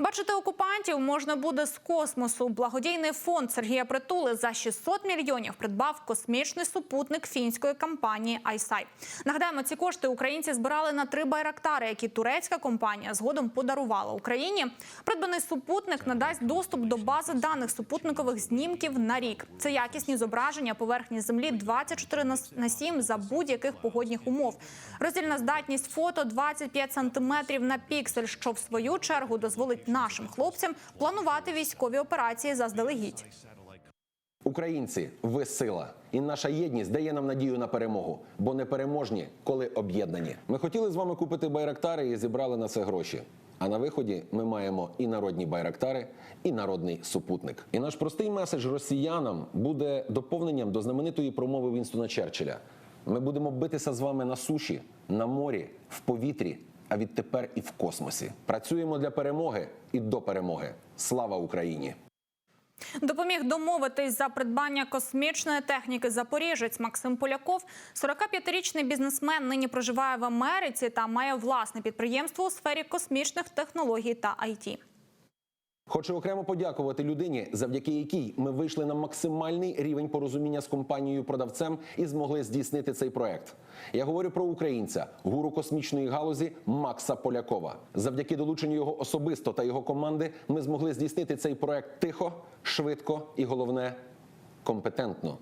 Бачити окупантів можна буде з космосу. Благодійний фонд Сергія Притули за 600 мільйонів придбав космічний супутник фінської компанії ISAI. Нагадаємо, ці кошти українці збирали на три байрактари, які турецька компанія згодом подарувала Україні. Придбаний супутник надасть доступ до бази даних супутникових знімків на рік. Це якісні зображення поверхні землі 24 на 7 за будь-яких погодних умов. Роздільна здатність фото 25 сантиметрів на піксель, що в свою чергу дозволить нашим хлопцям планувати військові операції заздалегідь. Українці, ви сила, і наша єдність дає нам надію на перемогу, бо не переможні, коли об'єднані. Ми хотіли з вами купити байрактари і зібрали на це гроші. А на виході ми маємо і народні байрактари, і народний супутник. І наш простий меседж росіянам буде доповненням до знаменитої промови Вінстона Черчилля. Ми будемо битися з вами на суші, на морі, в повітрі, а відтепер і в космосі. Працюємо для перемоги і до перемоги. Слава Україні! Допоміг домовитись за придбання космічної техніки запоріжець Максим Поляков. 45-річний бізнесмен нині проживає в Америці та має власне підприємство у сфері космічних технологій та IT. Хочу окремо подякувати людині, завдяки якій ми вийшли на максимальний рівень порозуміння з компанією продавцем і змогли здійснити цей проект. Я говорю про українця, гуру космічної галузі Макса Полякова. Завдяки долученню його особисто та його команди ми змогли здійснити цей проект тихо, швидко і головне компетентно.